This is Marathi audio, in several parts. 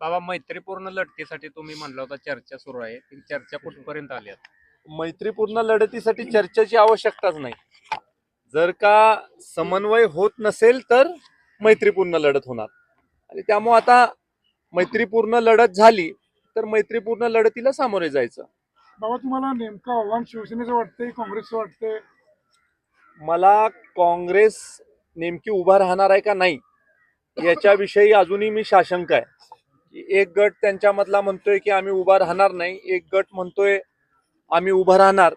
बाबा मैत्रीपूर्ण लढतीसाठी तुम्ही म्हणला होता चर्चा सुरू आहे. ती चर्चा कुठपर्यंत आली? मैत्रीपूर्ण लढतीसाठी चर्चेची आवश्यकताच नाही. जर का समन्वय होत नसेल तर मैत्रीपूर्ण लढत होणार. आणि त्यामुळे आता मैत्रीपूर्ण लढत झाली तर मैत्रीपूर्ण लढतीला सामोरे जायचं. बाबा तुम्हाला नेमकं आव्हान शिवसेनेचं वाटतंय काँग्रेसचं वाटतंय? मला काँग्रेस नेमकी उभा राहणार आहे का नाही याच्याविषयी अजूनही मी साशंक आहे. एक गट त्यांच्यामधला म्हणतोय की आम्ही उभा राहणार नाही एक गट म्हणतोय आम्ही उभं राहणार.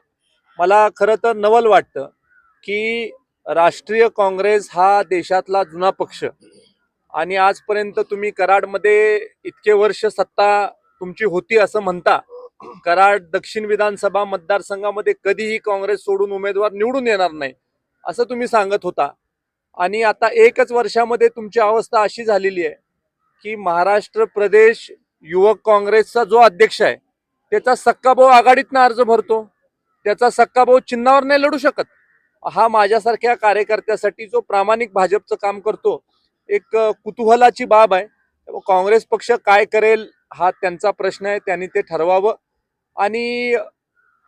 मला खरं तर नवल वाटतं की राष्ट्रीय काँग्रेस हा देशातला जुना पक्ष. आणि आजपर्यंत तुम्ही कराडमध्ये इतके वर्ष सत्ता तुमची होती असं म्हणता. कराड दक्षिण विधानसभा मतदारसंघामध्ये कधीही काँग्रेस सोडून उमेदवार निवडून येणार नाही असं तुम्ही सांगत होता. आणि आता एकच वर्षामध्ये तुमची अवस्था अशी झालेली आहे की महाराष्ट्र प्रदेश युवक काँग्रेसचा जो अध्यक्ष आहे त्याचा सक्काभाऊ आघाडीतनं अर्ज भरतो. त्याचा सक्काभाऊ चिन्हावर नाही लढू शकत. हा माझ्यासारख्या कार्यकर्त्यासाठी जो प्रामाणिक भाजपचं काम करतो एक कुतूहलाची बाब आहे. काँग्रेस पक्ष काय करेल हा त्यांचा प्रश्न आहे त्यांनी ते ठरवावं. आणि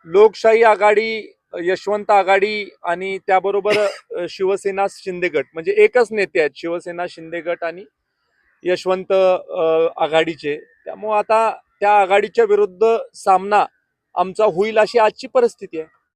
लोकशाही आघाडी यशवंत आघाडी आणि त्याबरोबर शिवसेना शिंदे गट म्हणजे एकच नेते आहेत शिवसेना शिंदे गट आणि यशवंत आघाडीचे. त्यामुळं आता त्या आघाडीच्या विरुद्ध सामना आमचा होईल अशी आजची परिस्थिती आहे.